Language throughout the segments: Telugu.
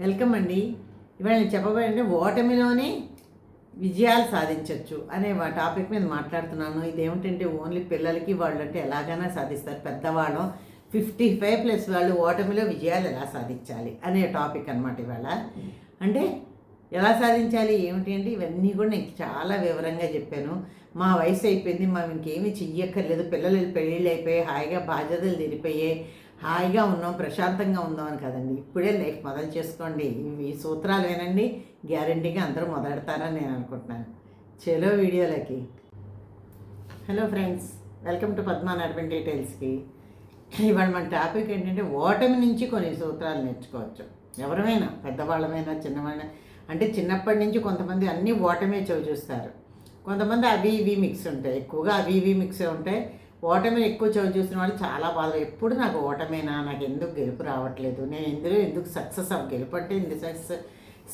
వెల్కమ్ అండి. ఇవాళ నేను చెప్పబోయే ఓటమిలోనే విజయాలు సాధించవచ్చు అనే మా టాపిక్ మీద మాట్లాడుతున్నాను. ఇదేమిటంటే ఓన్లీ పిల్లలకి వాళ్ళు అంటే ఎలాగైనా సాధిస్తారు. పెద్దవాళ్ళం ఫిఫ్టీ ఫైవ్ ప్లస్ వాళ్ళు ఓటమిలో విజయాలు ఎలా సాధించాలి అనే టాపిక్ అనమాట ఇవాళ. అంటే ఎలా సాధించాలి ఏమిటి అంటే ఇవన్నీ కూడా నేను చాలా వివరంగా చెప్పాను. మా వయసు అయిపోయింది మేము ఇంకేమీ చెయ్యక్కర్లేదు. పిల్లలు పెళ్ళిళ్ళు అయిపోయి హాయిగా బాధ్యతలు తీరిపోయాయి. హాయిగా ఉన్నాం ప్రశాంతంగా ఉందాం అని కదండి. ఇప్పుడే లైఫ్ మొదలు చేసుకోండి. ఇవి సూత్రాలు వినండి. గ్యారంటీగా అందరూ మొదలెడతారని నేను అనుకుంటున్నాను. చలో వీడియోలకి. Hello friends welcome to Padma నర్బన్ డీటెయిల్స్కి. ఇవాళ మన టాపిక్ ఏంటంటే ఓటమి నుంచి కొన్ని సూత్రాలు నేర్చుకోవచ్చు. ఎవరమైనా పెద్దవాళ్ళమైనా చిన్నవాళ్ళ అంటే చిన్నప్పటి నుంచి కొంతమంది అన్నీ ఓటమే చవి చూస్తారు కొంతమంది అవి ఇవి మిక్స్ ఉంటాయి. ఎక్కువగా అవి ఇవి మిక్స్ ఉంటాయి. ఓటమి ఎక్కువ చవి చూసిన వాళ్ళు చాలా బాధ ఎప్పుడు నాకు ఓటమేనా? నాకు ఎందుకు గెలుపు రావట్లేదు? నేను ఎందులో ఎందుకు సక్సెస్ అవ్వ గెలుపు అంటే ఇందు సక్సెస్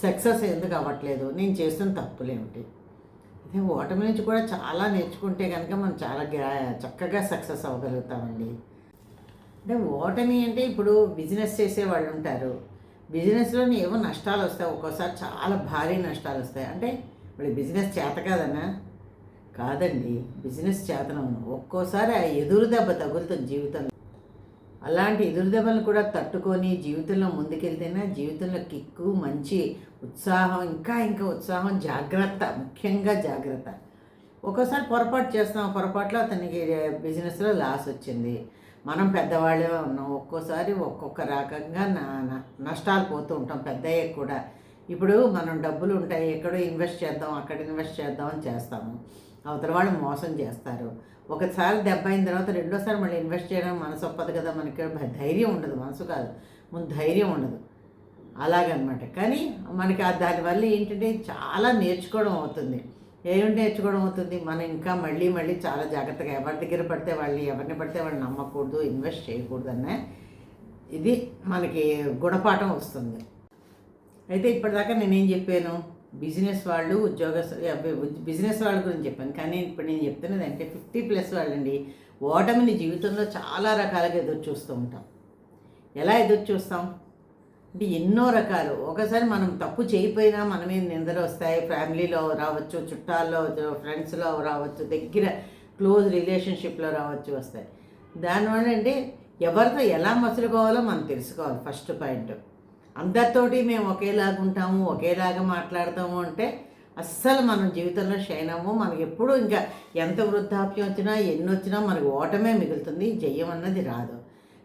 సక్సెస్ ఎందుకు అవ్వట్లేదు? నేను చేస్తున్న తప్పులేమిటి? అదే ఓటమి నుంచి కూడా చాలా నేర్చుకుంటే కనుక మనం చాలా చక్కగా సక్సెస్ అవ్వగలుగుతామండి. అంటే ఓటమి అంటే ఇప్పుడు బిజినెస్ చేసే వాళ్ళు ఉంటారు. బిజినెస్లో ఏవో నష్టాలు వస్తాయి. ఒక్కోసారి చాలా భారీ నష్టాలు వస్తాయి. అంటే ఇప్పుడు బిజినెస్ చేత కాదన్నా కాదండి బిజినెస్ చేతనం. ఒక్కోసారి ఆ ఎదురు దెబ్బ తగులుతుంది జీవితంలో. అలాంటి ఎదురు దెబ్బలను కూడా తట్టుకొని జీవితంలో ముందుకెళ్తేనే జీవితంలో కిక్కు మంచి ఉత్సాహం ఇంకా ఇంకా ఉత్సాహం జాగ్రత్త ముఖ్యంగా జాగ్రత్త. ఒక్కోసారి పొరపాటు చేస్తాం పొరపాట్లో అతనికి బిజినెస్లో లాస్ వచ్చింది. మనం పెద్దవాళ్ళే ఉన్నాం. ఒక్కోసారి ఒక్కొక్క రకంగా నా నష్టాలు పోతూ ఉంటాం పెద్దయ్య కూడా. ఇప్పుడు మనం డబ్బులు ఉంటాయి ఎక్కడో ఇన్వెస్ట్ చేద్దాం అక్కడ ఇన్వెస్ట్ చేద్దాం అని చేస్తాము. అవతల వాళ్ళు మోసం చేస్తారు. ఒకసారి దెబ్బ అయిన తర్వాత రెండోసారి మళ్ళీ ఇన్వెస్ట్ చేయడం మనసు ఒప్పదు కదా మనకి ధైర్యం ఉండదు మనసు కాదు. ముందు ధైర్యం ఉండదు. అలాగనమాట. కానీ మనకి ఆ దానివల్ల ఏంటంటే చాలా నేర్చుకోవడం అవుతుంది. ఏమిటి నేర్చుకోవడం అవుతుంది? మనం ఇంకా మళ్ళీ మళ్ళీ చాలా జాగ్రత్తగా ఎవరి దగ్గర పడితే వాళ్ళు ఎవరిని పడితే వాళ్ళు నమ్మకూడదు ఇన్వెస్ట్ చేయకూడదనే ఇది మనకి గుణపాఠం వస్తుంది. అయితే ఇప్పటిదాకా నేనేం చెప్పాను? బిజినెస్ వాళ్ళు ఉద్యోగ బిజినెస్ వాళ్ళ గురించి చెప్పాను. కానీ ఇప్పుడు నేను చెప్తున్నది అంటే ఫిఫ్టీ ప్లస్ వాళ్ళండి. ఓటమిని జీవితంలో చాలా రకాలుగా ఎదురు చూస్తూ ఉంటాం. ఎలా ఎదురు చూస్తాం? అంటే ఎన్నో రకాలు. ఒకసారి మనం తప్పు చేయకపోయినా మన మీద నిందలు వస్తాయి. ఫ్యామిలీలో రావచ్చు చుట్టాల్లో ఫ్రెండ్స్లో రావచ్చు దగ్గర క్లోజ్ రిలేషన్షిప్లో రావచ్చు వస్తాయి. దానివల్ల అంటే ఎవరితో ఎలా మసులుకోవాలో మనం తెలుసుకోవాలి ఫస్ట్ పాయింట్. అందరితోటి మేము ఒకేలాగా ఉంటాము ఒకేలాగా మాట్లాడతాము అంటే అస్సలు మనం జీవితంలో షైన్ అవ్వము. మనకి ఎప్పుడు ఇంకా ఎంత వృద్ధాప్యం వచ్చినా ఎన్ని వచ్చినా మనకి ఓటమే మిగులుతుంది జయం అన్నది రాదు.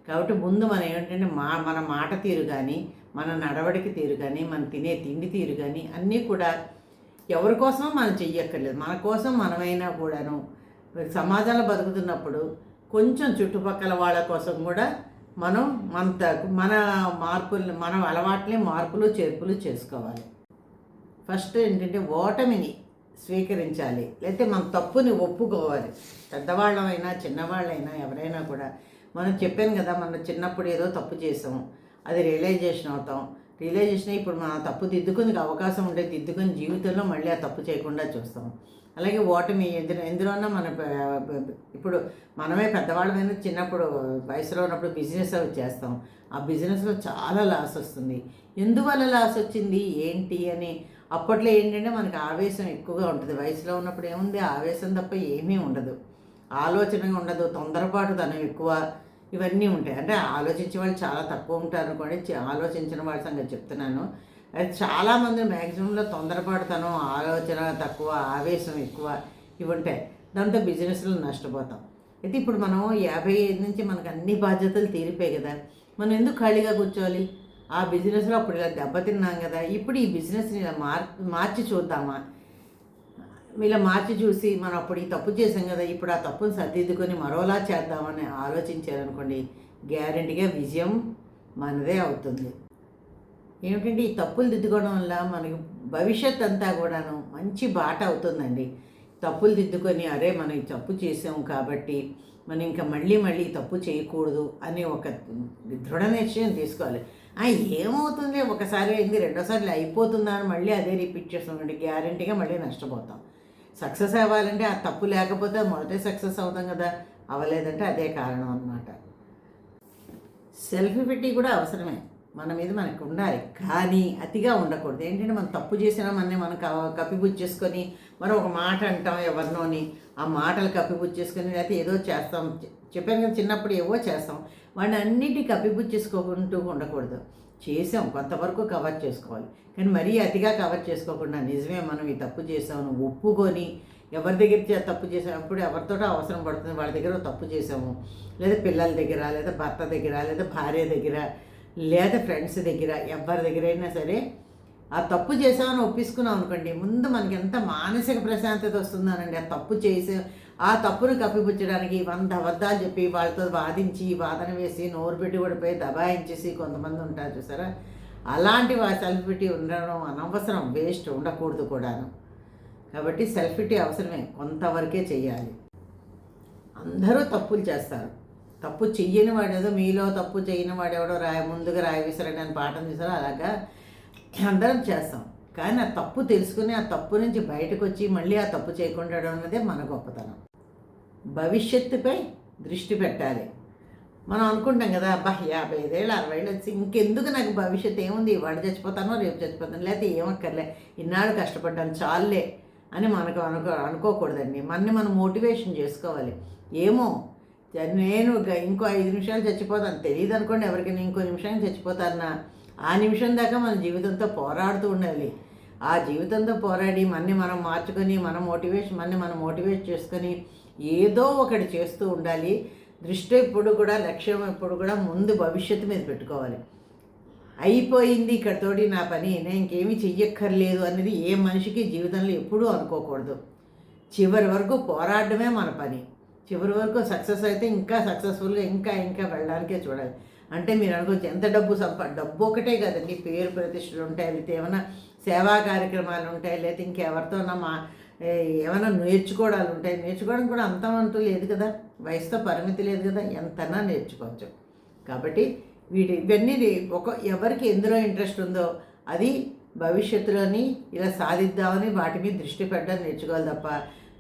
కాబట్టి ముందు మనం ఏంటంటే మా మన మాట తీరు కానీ మన నడవడిక తీరు కానీ మన తినే తిండి తీరు కానీ అన్నీ కూడా ఎవరి కోసమో మనం చెయ్యక్కర్లేదు. మన కోసం మనమైనా కూడాను సమాజంలో బతుకుతున్నప్పుడు కొంచెం చుట్టుపక్కల వాళ్ళ కోసం కూడా మనం మన మన మార్పులు మన అలవాట్లే మార్పులు చేర్పులు చేసుకోవాలి. ఫస్ట్ ఏంటంటే ఓటమిని స్వీకరించాలి. లేకపోతే మన తప్పుని ఒప్పుకోవాలి. పెద్దవాళ్ళమైనా చిన్నవాళ్ళైనా ఎవరైనా కూడా మనం చెప్పాను కదా మనం చిన్నప్పుడు ఏదో తప్పు చేసాము అది రియలైజేషన్ అవుతాం. రియలైజేషన్ ఇప్పుడు మన తప్పు దిద్దుకునే అవకాశం ఉంటే దిద్దుకుని జీవితంలో మళ్ళీ ఆ తప్పు చేయకుండా చూస్తాం. అలాగే ఓటమి ఎందులో ఎందులోనో మన ఇప్పుడు మనమే పెద్దవాళ్ళమైన చిన్నప్పుడు వయసులో ఉన్నప్పుడు బిజినెస్ అవి చేస్తాం. ఆ బిజినెస్లో చాలా లాస్ వస్తుంది. ఎందువల్ల లాస్ వచ్చింది? ఏంటి అని అప్పట్లో ఏంటంటే మనకి ఆవేశం ఎక్కువగా ఉంటుంది. వయసులో ఉన్నప్పుడు ఏముంది? ఆవేశం తప్ప ఏమీ ఉండదు. ఆలోచనగా ఉండదు. తొందరపాటు తనం ఎక్కువ ఇవన్నీ ఉంటాయి. అంటే ఆలోచించే వాళ్ళు చాలా తక్కువ ఉంటారు అనుకోండి. ఆలోచించిన వాళ్ళ సంగతి చెప్తున్నాను. అది చాలామంది మ్యాక్సిమంలో తొందరపడతాను ఆలోచన తక్కువ ఆవేశం ఎక్కువ ఇవి ఉంటాయి దాంతో బిజినెస్లో నష్టపోతాం. అయితే ఇప్పుడు మనం యాభై ఐదు నుంచి మనకు అన్ని బాధ్యతలు తీరిపోయాయి కదా. మనం ఎందుకు ఖాళీగా కూర్చోవాలి? ఆ బిజినెస్లో అప్పుడు ఇలా దెబ్బతిన్నాం కదా. ఇప్పుడు ఈ బిజినెస్ని ఇలా మార్ మార్చి చూద్దామా? ఇలా మార్చి చూసి మనం అప్పుడు ఈ తప్పు చేసాం కదా. ఇప్పుడు ఆ తప్పును సర్దిద్దుకొని మరోలా చేద్దామని ఆలోచించారనుకోండి గ్యారంటీగా విజయం మనదే అవుతుంది. ఏమిటంటే ఈ తప్పులు దిద్దుకోవడం వల్ల మనకి భవిష్యత్ అంతా కూడాను మంచి బాట అవుతుందండి. తప్పులు దిద్దుకొని అరే మనం ఈ తప్పు చేసాం కాబట్టి మనం ఇంకా మళ్ళీ మళ్ళీ తప్పు చేయకూడదు అనే ఒక దృఢ నిశ్చయం తీసుకోవాలి. ఆ, ఏమవుతుంది? ఒకసారి అయింది రెండోసారి అయిపోతుందా అని మళ్ళీ అదే రిపీట్ చేస్తామండి గ్యారంటీగా మళ్ళీ నష్టపోతాం. సక్సెస్ అవ్వాలంటే ఆ తప్పు లేకపోతే మొదటే సక్సెస్ అవుతాం కదా! అవ్వలేదంటే అదే కారణం అనమాట సెల్ఫ్ పెట్టి కూడా అవసరమే. మన మీద మనకు ఉండాలి. కానీ అతిగా ఉండకూడదు. ఏంటంటే మనం తప్పు చేసినా మనని మనం కప్పిపుచ్చేసుకొని మనం ఒక మాట అంటాం ఎవరినోని ఆ మాటలు కప్పిపుచ్చేసుకొని లేకపోతే ఏదో చేస్తాం. చెప్పాను కదా చిన్నప్పుడు ఏవో చేస్తాం. వాడిని అన్నిటి కప్పిపుచ్చేసుకోకుంటూ ఉండకూడదు. చేసాం. కొంతవరకు కవర్ చేసుకోవాలి. కానీ మరీ అతిగా కవర్ చేసుకోకుండా నిజమే మనం ఈ తప్పు చేసామని ఒప్పుకొని ఎవరి దగ్గర తప్పు తప్పు చేసామప్పుడు ఎవరితో అవసరం పడుతుంది. వాళ్ళ దగ్గర తప్పు చేసాము. లేదా పిల్లల దగ్గర లేదా భర్త దగ్గర లేదా భార్య దగ్గర లేదా ఫ్రెండ్స్ దగ్గర ఎవరి దగ్గర అయినా సరే ఆ తప్పు చేసామని ఒప్పించుకున్నాం అనుకోండి ముందు మనకి ఎంత మానసిక ప్రశాంతత వస్తుందనండి ఆ తప్పు చేసి ఆ తప్పును కప్పిపుచ్చడానికి వంద అబద్ధాలు చెప్పి వాళ్ళతో వాదించి వాదన వేసి నోరు పెట్టి పడిపోయి దబాయించేసి కొంతమంది ఉంటారు చూసారా? అలాంటి వా సెల్ఫిటీ ఉండడం అనవసరం వేస్ట్ ఉండకూడదు కూడాను. కాబట్టి సెల్ఫిటీ అవసరమే కొంతవరకే చేయాలి అందరూ తప్పులు చేస్తారు. తప్పు చెయ్యని వాడేదో మీలో తప్పు చేయని వాడెవడో రాయ ముందుగా రాయ విసరని పాఠం చూసారో అలాగా అందరం చేస్తాం. కానీ ఆ తప్పు తెలుసుకుని ఆ తప్పు నుంచి బయటకు వచ్చి మళ్ళీ ఆ తప్పు చేయకుండా ఉండడం అన్నదే మన గొప్పతనం. భవిష్యత్తుపై దృష్టి పెట్టాలి. మనం అనుకుంటాం కదా అబ్బా యాభై ఐదేళ్ళు అరవై ఏళ్ళు వచ్చి ఇంకెందుకు నాకు భవిష్యత్తు ఏముంది? వాడు చచ్చిపోతానో రేపు చచ్చిపోతాను లేకపోతే ఏమక్కర్లే ఇన్నాళ్ళు కష్టపడ్డాను చాలులే అని మనకు అనుకో అనుకోకూడదండి. మనని మనం మోటివేషన్ చేసుకోవాలి. ఏమో నేను ఇంకో ఐదు నిమిషాలు చచ్చిపోతాను. తెలియదు అనుకోండి ఎవరికైనా ఇంకో నిమిషానికి చచ్చిపోతానా ఆ నిమిషం దాకా మన జీవితంతో పోరాడుతూ ఉండాలి. ఆ జీవితంతో పోరాడి మనని మనం మార్చుకొని మన మోటివేషన్ మనని మనం మోటివేట్ చేసుకొని ఏదో ఒకటి చేస్తూ ఉండాలి. దృష్టి ఎప్పుడు కూడా లక్ష్యం ఎప్పుడు కూడా ముందు భవిష్యత్తు మీద పెట్టుకోవాలి. అయిపోయింది ఇక్కడతోటి నా పని. నేను ఇంకేమీ చెయ్యక్కర్లేదు అనేది ఏ మనిషికి జీవితంలో ఎప్పుడూ అనుకోకూడదు. చివరి వరకు పోరాడమే మన పని. చివరి వరకు సక్సెస్ అయితే ఇంకా సక్సెస్ఫుల్గా ఇంకా ఇంకా వెళ్ళడానికే చూడాలి. అంటే మీరు అనుకోవచ్చు ఎంత డబ్బు సంపా డబ్బు ఒకటే కదండి. పేరు ప్రతిష్టలు ఉంటాయి లేకపోతే ఏమైనా సేవా కార్యక్రమాలు ఉంటాయి లేకపోతే ఇంకెవరితోనా మా ఏమైనా నేర్చుకోవడాలు ఉంటాయి. నేర్చుకోవడం కూడా అంతమంటూ లేదు కదా. వయసుతో పరిమితి లేదు కదా. ఎంతనా నేర్చుకోవచ్చు. కాబట్టి వీటి ఇవన్నీ ఒక ఎవరికి ఎందులో ఇంట్రెస్ట్ ఉందో అది భవిష్యత్తులోని ఇలా సాధిద్దామని వాటి మీద దృష్టి పెట్టడం నేర్చుకోవాలి తప్ప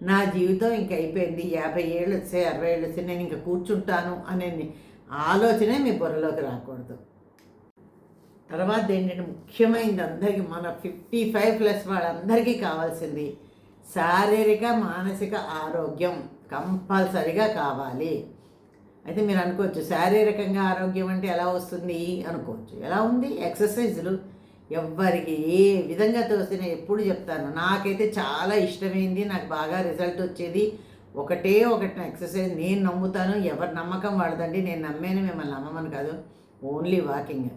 నా జీవితం ఇంక అయిపోయింది. యాభై ఏళ్ళు వచ్చాయి అరవై ఏళ్ళు వచ్చాయి నేను ఇంకా కూర్చుంటాను అనే ఆలోచనే మీ బుర్రలోకి రాకూడదు. తర్వాత ఏంటంటే ముఖ్యమైనది అందరికీ మన ఫిఫ్టీ ఫైవ్ ప్లస్ వాళ్ళందరికీ కావాల్సింది శారీరక మానసిక ఆరోగ్యం కంపల్సరిగా కావాలి. అయితే మీరు అనుకోవచ్చు శారీరకంగా ఆరోగ్యం అంటే ఎలా వస్తుంది? అనుకోవచ్చు. ఎలా ఉంది? ఎక్సర్సైజులు ఎవ్వరికి ఏ విధంగా తోసిన ఎప్పుడు చెప్తాను. నాకైతే చాలా ఇష్టమైంది నాకు బాగా రిజల్ట్ వచ్చేది. ఒకటే ఒకటి ఎక్సర్సైజ్ నేను నమ్ముతాను ఎవరి నమ్మకం వాడదండి నేను నమ్మాను మిమ్మల్ని నమ్మమని కాదు. Only walking.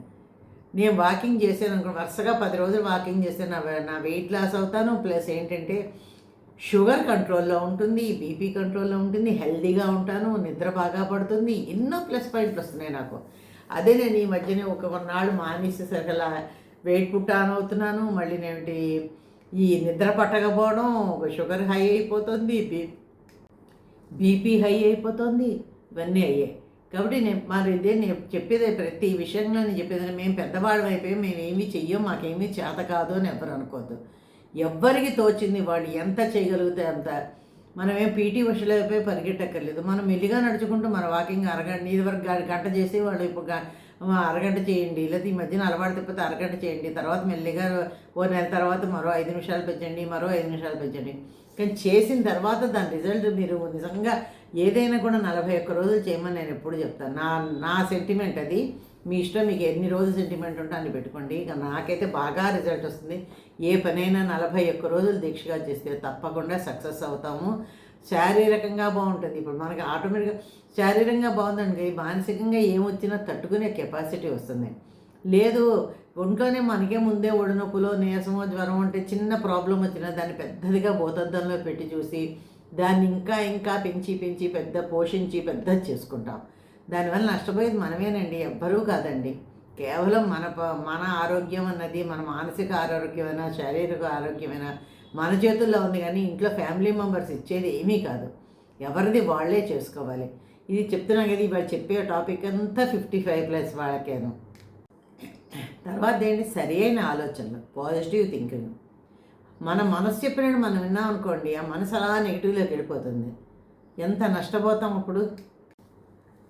నేను వాకింగ్ చేశాను అనుకో వరుసగా పది రోజులు వాకింగ్ చేస్తే నా నా వెయిట్ లాస్ అవుతాను. ప్లస్ ఏంటంటే షుగర్ కంట్రోల్లో ఉంటుంది బీపీ కంట్రోల్లో ఉంటుంది హెల్దీగా ఉంటాను నిద్ర బాగా పడుతుంది. ఎన్నో ప్లస్ పాయింట్లు వస్తున్నాయి నాకు. అదే నేను ఈ మధ్యనే ఒక కొన్నాళ్ళు మానేసేసరికి వెయిట్ పుట్ ఆన్ అవుతున్నాను మళ్ళీ నేటి ఈ నిద్ర పట్టకపోవడం షుగర్ హై అయిపోతుంది బీ బీపీ హై అయిపోతుంది ఇవన్నీ అయ్యాయి. కాబట్టి నేను మరి ఇదే నేను చెప్పేది ప్రతి విషయంలో నేను చెప్పేది మేము పెద్దవాళ్ళం అయిపోయి మేము ఏమీ చెయ్యం మాకేమీ చేత కాదు అని ఎవరు అనుకోవద్దు ఎవ్వరికి తోచింది వాళ్ళు ఎంత చేయగలిగితే అంత. మనం ఏం పీటీ ఉషలు అయిపోయి పరిగెట్టక్కర్లేదు. మనం మెల్లిగా నడుచుకుంటూ మన వాకింగ్ అరగంట ఇది వరకు గంట చేసి వాళ్ళు ఇప్పుడు అరగంట చేయండి. లేదా ఈ మధ్యన అలవాటు తప్పితే అరగంట చేయండి. తర్వాత మెల్లిగా ఓ నెల తర్వాత మరో ఐదు నిమిషాలు పెంచండి మరో ఐదు నిమిషాలు పెంచండి కానీ చేసిన తర్వాత దాని రిజల్ట్ మీరు నిజంగా ఏదైనా కూడా నలభై ఒక్క రోజులు చేయమని నేను ఎప్పుడు చెప్తాను. నా నా సెంటిమెంట్ అది. మీ ఇష్టం మీకు ఎన్ని రోజులు సెంటిమెంట్ ఉంటే అన్ని పెట్టుకోండి. ఇక నాకైతే బాగా రిజల్ట్ వస్తుంది. ఏ పనైనా నలభై ఒక్క రోజులు దీక్షగా చేస్తే తప్పకుండా సక్సెస్ అవుతాము. శారీరకంగా బాగుంటుంది. ఇప్పుడు మనకి ఆటోమేటిక్గా శారీరకంగా బాగుందండి మానసికంగా ఏమొచ్చినా తట్టుకునే కెపాసిటీ వస్తుంది. లేదు ఒంట్లోనే మనకే ముందే ఒడినొప్పులో నీరసమో జ్వరం అంటే చిన్న ప్రాబ్లం వచ్చినా దాన్ని పెద్దదిగా భూతద్దంలో పెట్టి చూసి దాన్ని ఇంకా ఇంకా పెంచి పెంచి పెద్ద పోషించి పెద్ద చేసుకుంటాం. దానివల్ల నష్టపోయేది మనమేనండి ఎవ్వరూ కాదండి. కేవలం మన మన ఆరోగ్యం అన్నది మన మానసిక ఆరోగ్యమైనా శారీరక ఆరోగ్యమైనా మన చేతుల్లో ఉంది కానీ ఇంట్లో ఫ్యామిలీ మెంబర్స్ ఇచ్చేది ఏమీ కాదు. ఎవరిది వాళ్ళే చేసుకోవాలి. ఇది చెప్తున్నాం కదా ఇవాళ చెప్పే టాపిక్ అంతా ఫిఫ్టీ ఫైవ్ ప్లస్ వాళ్ళకేను. తర్వాత ఏంటి? సరి అయిన ఆలోచనలు పాజిటివ్ థింకింగ్. మన మనసు చెప్పినట్టు మనం విన్నాం అనుకోండి ఆ మనసు అలా నెగిటివ్లోకి వెళ్ళిపోతుంది. ఎంత నష్టపోతాం అప్పుడు?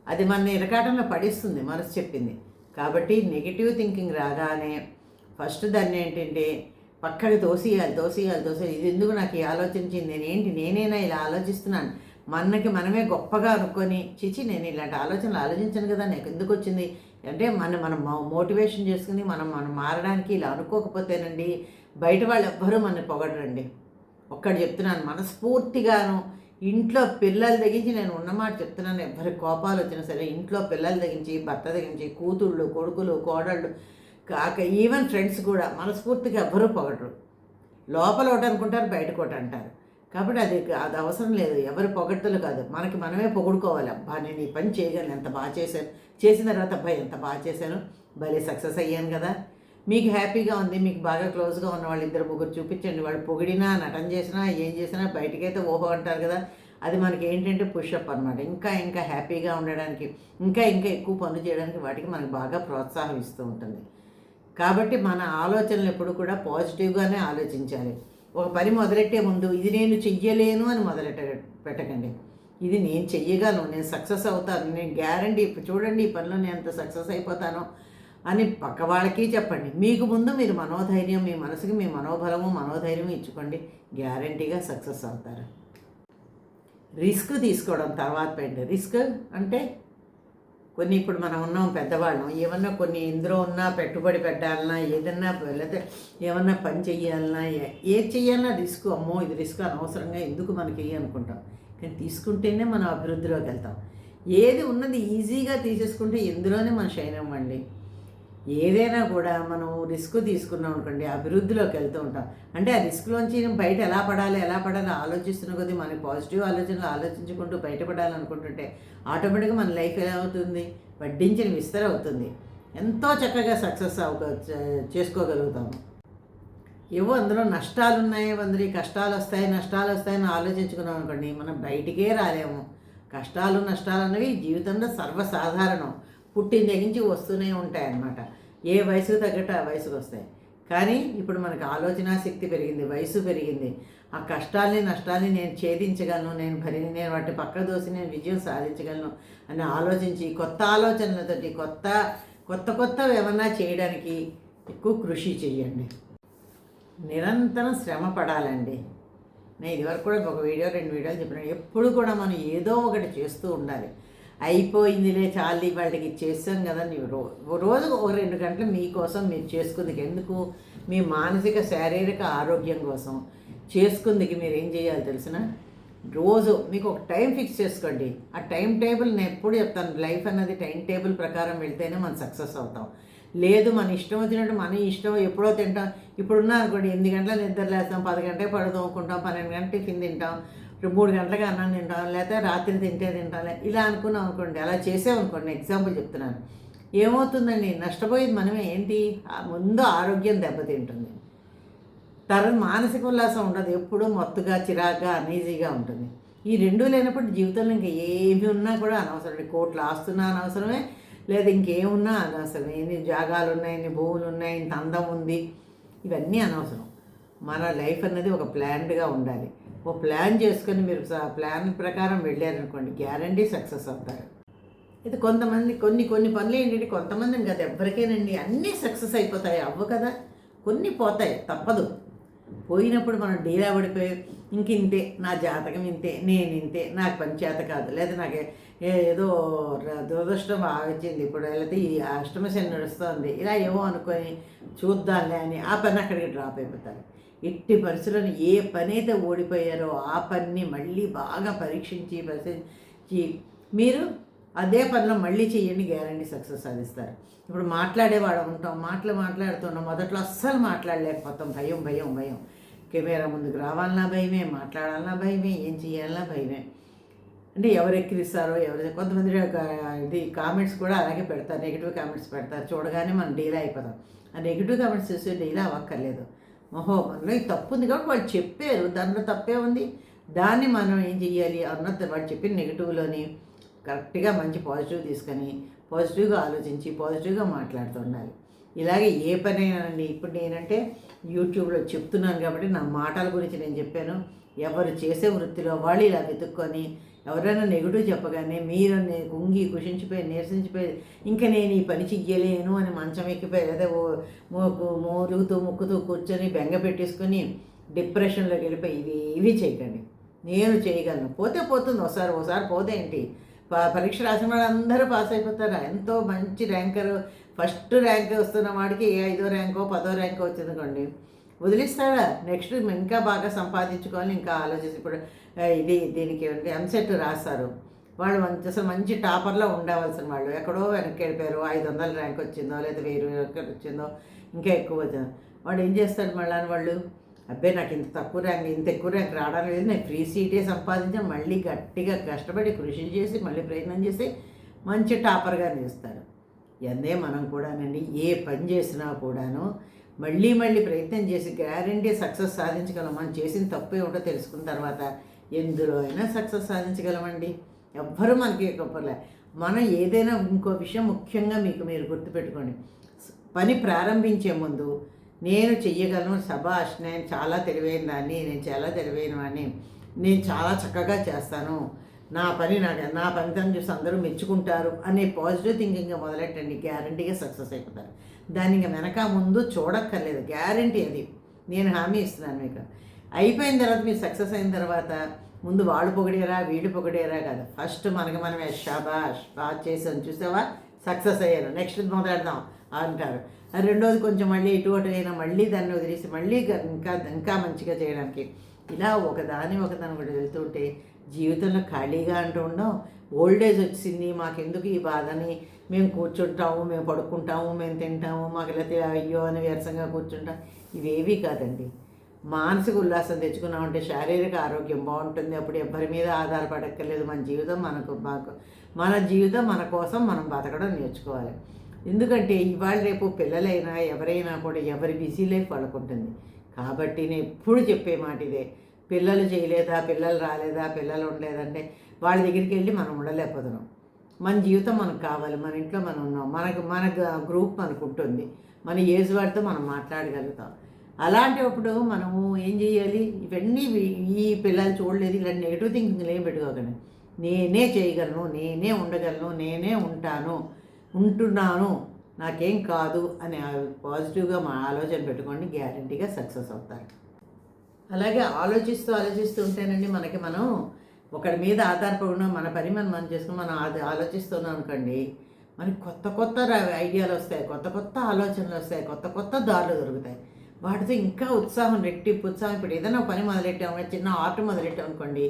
అది మన ఇరకాటంలో పడిస్తుంది మనసు చెప్పింది. కాబట్టి నెగిటివ్ థింకింగ్ రాగానే ఫస్ట్ దాన్ని ఏంటంటే పక్కన తోసేయాలి తోసేయాలి తోసేయాలి. ఇది ఎందుకు నాకు ఈ ఆలోచించింది? నేనేంటి? నేనైనా ఇలా ఆలోచిస్తున్నాను? మనకి మనమే గొప్పగా అనుకొని చిచి నేను ఇలాంటి ఆలోచనలు ఆలోచించను కదా నాకు ఎందుకు వచ్చింది? అంటే మన మనం మోటివేషన్ చేసుకుని మనం మనం మారడానికి ఇలా అనుకోకపోతేనండి బయట వాళ్ళు ఎవ్వరూ మన పొగడరండి. ఒక్కడు చెప్తున్నాను మనస్ఫూర్తిగాను ఇంట్లో పిల్లలు తెగించి నేను ఉన్నమాట చెప్తున్నాను. ఎవరి కోపాలు వచ్చినా సరే ఇంట్లో పిల్లలు తెగించి భర్త తెగించి కూతుళ్ళు కొడుకులు కోడళ్ళు కాక ఈవెన్ ఫ్రెండ్స్ కూడా మనస్ఫూర్తిగా ఎవ్వరూ పొగడరు. లోపల ఒకటి అనుకుంటారు బయట ఒకటి అంటారు. కాబట్టి అది అది అవసరం లేదు. ఎవరి పొగడ్తలు కాదు. మనకి మనమే పొగుడుకోవాలి. అబ్బా నేను ఈ పని చేయగలను. ఎంత బాగా చేశాను. చేసిన తర్వాత అబ్బాయి ఎంత బాగా చేశాను. భలే సక్సెస్ అయ్యాను కదా. మీకు హ్యాపీగా ఉంది. మీకు బాగా క్లోజ్గా ఉన్న వాళ్ళు ఇద్దరు ముగ్గురు చూపించండి. వాళ్ళు పొగిడినా నటన చేసినా ఏం చేసినా బయటకైతే ఓహో అంటారు కదా. అది మనకి ఏంటంటే పుషప్ అనమాట ఇంకా ఇంకా హ్యాపీగా ఉండడానికి ఇంకా ఇంకా ఎక్కువ పనులు చేయడానికి వాటికి మనకు బాగా ప్రోత్సాహం ఇస్తూ ఉంటుంది. కాబట్టి మన ఆలోచనలు ఎప్పుడు కూడా పాజిటివ్గానే ఆలోచించాలి. ఒక పని మొదలెట్టే ముందు ఇది నేను చెయ్యలేను అని మొదలెట్ట పెట్టకండి. ఇది నేను చెయ్యగలను నేను సక్సెస్ అవుతాను నేను గ్యారంటీ చూడండి ఈ పనిలో నేను ఎంత సక్సెస్ అయిపోతానో అని పక్క వాళ్ళకి చెప్పండి. మీకు ముందు మీరు మనోధైర్యం మీ మనసుకి మీ మనోబలము మనోధైర్యం ఇచ్చుకోండి. గ్యారంటీగా సక్సెస్ అవుతారు. రిస్క్ తీసుకోవడం తర్వాత పెట్టండి. రిస్క్ అంటే కొన్ని ఇప్పుడు మనం ఉన్నాం పెద్దవాళ్ళం ఏమన్నా కొన్ని ఇందులో ఉన్నా పెట్టుబడి పెట్టాలన్నా ఏదన్నా లేకపోతే ఏమన్నా పని చెయ్యాలన్నా ఏ- ఏది చెయ్యాలన్నా రిస్క్. అమ్మో ఇది రిస్క్ అనవసరంగా ఎందుకు మనకి అనుకుంటాం. కానీ తీసుకుంటేనే మనం అభివృద్ధిలోకి వెళ్తాం. ఏది ఉన్నది ఈజీగా తీసేసుకుంటే ఎందులోనే మనం షైన్ అవ్వండి ఏదైనా కూడా మనం రిస్క్ తీసుకున్నాం అనుకోండి అభివృద్ధిలోకి వెళ్తూ ఉంటాం. అంటే ఆ రిస్క్లోంచి బయట ఎలా పడాలి ఎలా పడాలి ఆలోచిస్తున్న కొద్దీ మన పాజిటివ్ ఆలోచనలు ఆలోచించుకుంటూ బయటపడాలనుకుంటుంటే ఆటోమేటిక్గా మన లైఫ్ ఎలా అవుతుంది? వడ్డించిన విస్తర అవుతుంది. ఎంతో చక్కగా సక్సెస్ అవ చేసుకోగలుగుతాము. ఏవో అందులో నష్టాలు ఉన్నాయి అందరి కష్టాలు వస్తాయి నష్టాలు వస్తాయని ఆలోచించుకున్నాం అనుకోండి మనం బయటికే రాలేము. కష్టాలు నష్టాలు అన్నవి జీవితంలో సర్వసాధారణం. పుట్టిన తెగించి వస్తూనే ఉంటాయి అన్నమాట ఏ వయసుకు తగ్గట్టు ఆ వయసుకు వస్తాయి. కానీ ఇప్పుడు మనకు ఆలోచన శక్తి పెరిగింది వయసు పెరిగింది. ఆ కష్టాల్ని నష్టాల్ని నేను ఛేదించగలను నేను భరి నేను వాటి పక్క దోసి నేను విజయం సాధించగలను అని ఆలోచించి కొత్త ఆలోచనలతోటి కొత్త కొత్త కొత్తవి ఏమన్నా చేయడానికి ఎక్కువ కృషి చేయండి. నిరంతరం శ్రమ పడాలండి. నేను ఇదివరకు కూడా ఒక వీడియో రెండు వీడియోలు చెప్పిన ఎప్పుడు కూడా మనం ఏదో ఒకటి చేస్తూ ఉండాలి. అయిపోయిందిలే చాలు వాళ్ళకి చేస్తాం కదా నీవు రో రోజుకు ఒక రెండు గంటలు మీకోసం మీరు చేసుకుందికి. ఎందుకు? మీ మానసిక శారీరక ఆరోగ్యం కోసం చేసుకుందికి మీరు ఏం చేయాలి తెలిసిన? రోజు మీకు ఒక టైం ఫిక్స్ చేసుకోండి. ఆ టైం టేబుల్ నేను ఎప్పుడు చెప్తాను లైఫ్ అన్నది టైం టేబుల్ ప్రకారం వెళ్తేనే మనం సక్సెస్ అవుతాం. లేదు మన ఇష్టం వచ్చినట్టు మన ఇష్టం ఎప్పుడో తింటాం. ఇప్పుడున్నా అనుకోండి ఎనిమిది గంటల నిద్ర లేస్తాం పది గంటలకు పడుతోముకుంటాం పన్నెండు గంటల టిఫిన్ తింటాం మూడు గంటలకు అన్నం తింటాం లేకపోతే రాత్రి తింటే తింటాం ఇలా అనుకున్నాం అనుకోండి అలా చేసామనుకోండి ఎగ్జాంపుల్ చెప్తున్నాను. ఏమవుతుందండి? నష్టపోయేది మనమే. ఏంటి? ముందు ఆరోగ్యం దెబ్బతింటుంది. తర్వాత మానసిక ఉల్లాసం ఉండదు. ఎప్పుడూ మొత్తుగా చిరాగ్గా అనీజీగా ఉంటుంది. ఈ రెండు లేనప్పుడు జీవితంలో ఇంకా ఏమి ఉన్నా కూడా అనవసరం కోట్లు ఆస్తున్నా అనవసరమే లేదా ఇంకేమున్నా అనవసరమే. ఎన్ని జాగాలు ఉన్నాయి ఎన్ని భూములు ఉన్నాయి ఇంత అందం ఉంది ఇవన్నీ అనవసరం. మన లైఫ్ అన్నది ఒక ప్లాన్డ్గా ఉండాలి. ఓ ప్లాన్ చేసుకొని మీరు ప్లాన్ ప్రకారం వెళ్ళారనుకోండి గ్యారంటీ సక్సెస్ అవుతారు. ఇది కొంతమంది కొన్ని కొన్ని పనులు ఏంటంటే కొంతమందిని కదా ఎవరికేనండి అన్నీ సక్సెస్ అయిపోతాయి అవ్వు కదా. కొన్ని పోతాయి తప్పదు. పోయినప్పుడు మనం డీలా పడిపోయి ఇంక ఇంతే నా జాతకం ఇంతే నేను ఇంతే నాకు పంచేత కాదు. లేదా నాకు ఏదో ర- దురదృష్టం వచ్చింది ఇప్పుడు. లేకపోతే ఈ అష్టమ శని నడుస్తుంది. ఇలా ఏవో అనుకొని చూద్దాంలే అని ఆ పని అక్కడికి డ్రాప్ అయిపోతారు. ఎట్టి పరిస్థితులను ఏ పని అయితే ఓడిపోయారో ఆ పనిని మళ్ళీ బాగా పరీక్షించి పరిశీలించి మీరు అదే పనిలో మళ్ళీ చేయండి గ్యారంటీ సక్సెస్ సాధిస్తారు. ఇప్పుడు మాట్లాడేవాడు ఉంటాం మాటలు మాట్లాడుతున్నాం మొదట్లో అస్సలు మాట్లాడలేకపోతాం. భయం భయం భయం. కెమెరా ముందుకు రావాలన్నా భయమే మాట్లాడాలన్నా భయమే ఏం చేయాలన్నా భయమే. అంటే ఎవరు ఎక్కిరిస్తారో ఎవరు కొంతమంది ఇది కామెంట్స్ కూడా అలాగే పెడతారు నెగిటివ్ కామెంట్స్ పెడతారు. చూడగానే మనం డీల్ అయిపోతాం. ఆ నెగిటివ్ కామెంట్స్ చూస్తే డీలా అవ్వక్కర్లేదు. ఓహో మనలో ఈ తప్పు ఉంది కాబట్టి వాళ్ళు చెప్పారు దాంట్లో తప్పే ఉంది. దాన్ని మనం ఏం చెయ్యాలి? అన్నది వాళ్ళు చెప్పిన నెగిటివ్లోని కరెక్ట్గా మంచి పాజిటివ్ తీసుకొని పాజిటివ్గా ఆలోచించి పాజిటివ్గా మాట్లాడుతూ ఉండాలి. ఇలాగే ఏ పనైనానండి? ఇప్పుడు నేనంటే యూట్యూబ్లో చెప్తున్నాను కాబట్టి నా మాటల గురించి నేను చెప్పాను. ఎవరు చేసే వృత్తిలో వాళ్ళు ఇలా వెతుక్కొని ఎవరైనా నెగిటివ్ చెప్పగానే మీరు నేను కుంగి కుషించిపోయి నీరసించిపోయి ఇంకా నేను ఈ పని చెయ్యలేను అని మంచం ఎక్కిపోయి లేదా ఓ మోకు మోరుగుతూ ముక్కుతూ కూర్చొని బెంగ పెట్టేసుకొని డిప్రెషన్లోకి వెళ్ళిపోయి ఇవి ఇవి చేయకండి. నేను చేయగలను. పోతే పోతుంది. ఒకసారి ఒకసారి పోతే ఏంటి? పరీక్ష రాసిన వాళ్ళు అందరూ పాస్ అయిపోతారు. ఎంతో మంచి ర్యాంకర్ ఫస్ట్ ర్యాంక్ వస్తున్న వాడికి ఏ ఐదో ర్యాంకో పదో ర్యాంకో వచ్చిందనుకోండి. వదిలిస్తాడా? నెక్స్ట్ ఇంకా బాగా సంపాదించుకోవాలని ఇంకా ఆలోచించి ఇప్పుడు ఇది దీనికి ఏంటి ఎంసెట్ రాస్తారు. వాళ్ళు మంచి అసలు మంచి టాపర్లో ఉండవలసిన వాళ్ళు. ఎక్కడో వెనక్కి వెళ్ళిపోయారు. ఐదు వందల ర్యాంక్ వచ్చిందో లేదా వెయ్యి ర్యాంక్ వచ్చిందో ఇంకా ఎక్కువ వచ్చిందో. వాడు ఏం చేస్తాడు మళ్ళీ వాళ్ళు? అబ్బాయి నాకు ఇంత తక్కువ ర్యాంక్ ఇంత ఎక్కువ ర్యాంక్ రావడం లేదు. నేను ఫ్రీ సీటే సంపాదించి మళ్ళీ గట్టిగా కష్టపడి కృషి చేసి మళ్ళీ ప్రయత్నం చేసి మంచి టాపర్గా నిలుస్తాడు ఎందే మనం కూడానండి ఏ పని చేసినా కూడాను మళ్ళీ మళ్ళీ ప్రయత్నం చేసి గ్యారంటీ సక్సెస్ సాధించగలం. మనం చేసిన తప్పు ఏమిటో తెలుసుకున్న తర్వాత ఎందులో అయినా సక్సెస్ సాధించగలమండి. ఎవ్వరూ మనకి గొప్పలే మనం ఏదైనా ఇంకో విషయం ముఖ్యంగా మీకు మీరు గుర్తుపెట్టుకోండి. పని ప్రారంభించే ముందు నేను చెయ్యగలను సభాష్ నేను చాలా తెలివైన దాన్ని నేను చాలా తెలివైన వాడిని నేను చాలా చక్కగా చేస్తాను. నా పని నాకు నా పనితనం చూసి అందరూ మెచ్చుకుంటారు అనే పాజిటివ్ థింకింగ్ మొదలెట్టండి. గ్యారంటీగా సక్సెస్ అయిపోతారు. దాన్ని ఇంకా వెనక ముందు చూడక్కర్లేదు. గ్యారంటీ అది. నేను హామీ ఇస్తున్నాను మీకు. అయిపోయిన తర్వాత మీరు సక్సెస్ అయిన తర్వాత ముందు వాళ్ళు పొగిడేరా వీళ్ళు పొగిడేరా కదా. ఫస్ట్ మనకి మనమే షాబాష్ బాగా చేసాను చూసావా? సక్సెస్ అయ్యాను. నెక్స్ట్ మొదలెడదాం అంటారు. రెండోది కొంచెం మళ్ళీ ఇటు అటు అయినా మళ్ళీ దాన్ని వదిలేసి మళ్ళీ ఇంకా ఇంకా మంచిగా చేయడానికి. ఇలా ఒకదాని ఒకదాని కూడా వెళ్తుంటే జీవితంలో ఖాళీగా అంటూ ఉండడం ఓల్డ్ ఏజ్ వచ్చింది మాకెందుకు ఈ బాధని? మేము కూర్చుంటాము మేము పడుకుంటాము మేము తింటాము మాకు లేకపోతే అయ్యో అని వ్యర్థంగా కూర్చుంటాం. ఇవేవి కాదండి. మానసిక ఉల్లాసం తెచ్చుకున్నామంటే శారీరక ఆరోగ్యం బాగుంటుంది. అప్పుడు ఎవ్వరి మీద ఆధారపడక్కర్లేదు. మన జీవితం మనకు మన జీవితం మన కోసం మనం బతకడం నేర్చుకోవాలి. ఎందుకంటే ఇవాళ రేపు పిల్లలైనా ఎవరైనా కూడా ఎవరి బిజీ లైఫ్ వాళ్ళకు ఉంటుంది. కాబట్టి నేను ఎప్పుడు చెప్పే మాట ఇదే. పిల్లలు చేయలేదా పిల్లలు రాలేదా పిల్లలు ఉండలేదంటే వాళ్ళ దగ్గరికి వెళ్ళి మనం ఉండలేకపోతున్నాం. మన జీవితం మనకు కావాలి మన ఇంట్లో మనం ఉన్నాం మనకు మన గ్రూప్ మనకు ఉంటుంది. మన ఏజ్ వాడితో మనం మాట్లాడగలుగుతాం. అలాంటప్పుడు మనము ఏం చేయాలి? ఇవన్నీ ఈ పిల్లలు చూడలేదు ఇలా నెగిటివ్ థింకింగ్లు ఏం పెట్టుకోకండి. నేనే చేయగలను నేనే ఉండగలను నేనే ఉంటాను. ఉంటున్నాను. నాకేం కాదు అని పాజిటివ్గా మా ఆలోచన పెట్టుకోండి గ్యారంటీగా సక్సెస్ అవుతారు అలాగే ఆలోచిస్తూ ఆలోచిస్తూ ఉంటేనండి మనకి మనం ఒకరి మీద ఆధారపడిన మన పని మనం మనం చేసుకుని మనం అది ఆలోచిస్తున్నాం అనుకోండి మనకి కొత్త కొత్త ఐడియాలు వస్తాయి కొత్త కొత్త ఆలోచనలు వస్తాయి కొత్త కొత్త దారులు దొరుకుతాయి. వాటితో ఇంకా ఉత్సాహం రెట్టింపు ఉత్సాహం. ఇప్పుడు ఏదైనా పని మొదలెట్టాము చిన్న ఆర్ట్ మొదలెట్టాం అనుకోండి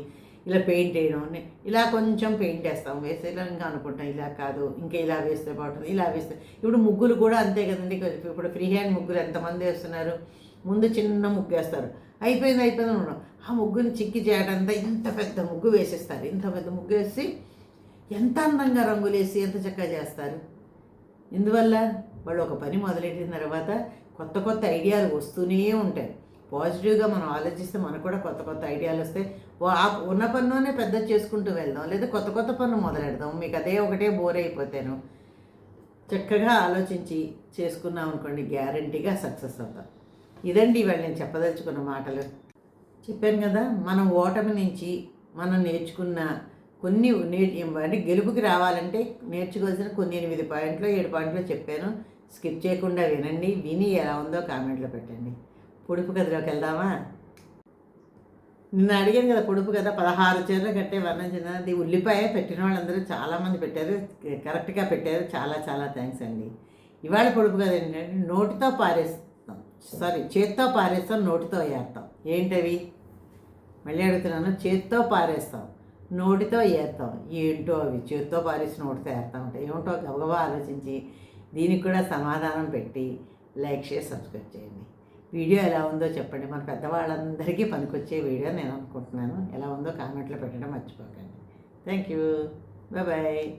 ఇలా పెయింట్ వేయడం ఇలా కొంచెం పెయింట్ వేస్తాం. వేస్తే ఇలా ఇంకా అనుకుంటాం. ఇలా కాదు. ఇంకా ఇలా వేస్తే బాగుంటుంది. ఇలా వేస్తే. ఇప్పుడు ముగ్గులు కూడా అంతే కదండి. ఇప్పుడు ఫ్రీ హ్యాండ్ ముగ్గులు ఎంతమంది వేస్తున్నారు? ముందు చిన్న ముగ్గు వేస్తారు. అయిపోయింది అయిపోయింది ఉండడం ఆ ముగ్గుని చిక్కి చేయడంతా ఇంత పెద్ద ముగ్గు వేసేస్తారు. ఇంత పెద్ద ముగ్గు వేసి ఎంత అందంగా రంగులేసి ఎంత చక్కగా చేస్తారు? ఇందువల్ల వాళ్ళు ఒక పని మొదలెట్టిన తర్వాత కొత్త కొత్త ఐడియాలు వస్తూనే ఉంటాయి. పాజిటివ్గా మనం ఆలోచిస్తే మనకు కూడా కొత్త కొత్త ఐడియాలు వస్తాయి. ఆ ఉన్న పనులోనే పెద్ద చేసుకుంటూ వెళ్దాం. లేదా కొత్త కొత్త పనులు మొదలెడదాం. మీకు అదే ఒకటే బోర్ అయిపోతాను. చక్కగా ఆలోచించి చేసుకున్నాం అనుకోండి గ్యారంటీగా సక్సెస్ అవుతాం. ఇదండి ఇవాళ నేను చెప్పదలుచుకున్న మాటలు. చెప్పాను కదా మనం ఓటమి నుంచి మనం నేర్చుకున్న కొన్ని అంటే గెలుపుకి రావాలంటే నేర్చుకోవాల్సిన కొన్ని ఎనిమిది పాయింట్లు ఏడు పాయింట్లు చెప్పాను. స్కిప్ చేయకుండా వినండి. విని ఎలా ఉందో కామెంట్లో పెట్టండి. పొడుపు కథలోకి వెళ్దామా? నిన్న అడిగాను కదా పొడుపు కదా పదహారు చీరలు కట్టే వర్ణం చెందినది. ఉల్లిపాయ పెట్టిన వాళ్ళందరూ చాలామంది పెట్టారు. కరెక్ట్గా పెట్టారు. చాలా చాలా థ్యాంక్స్ అండి. ఇవాళ పొడుపు కదా ఏంటంటే నోటితో పారేస్తాం. సారీ చేత్తో పారేస్తాం నోటితో వేస్తాం ఏంటవి? మళ్ళీ అడుగుతున్నాను. చేత్తో పారేస్తాం నోటితో వేస్తాం ఏంటో అవి? చేత్తో పారేసి నోటితో వేస్తాం ఉంటాయి ఏమిటో గబగబా ఆలోచించి దీనికి కూడా సమాధానం పెట్టి లైక్ చేసి సబ్స్క్రైబ్ చేయండి. వీడియో ఎలా ఉందో చెప్పండి. మన పెద్దవాళ్ళందరికీ పనికొచ్చే వీడియో నేను అనుకుంటున్నాను. ఎలా ఉందో కామెంట్లో పెట్టడం మర్చిపోకండి. Thank you. బాయ్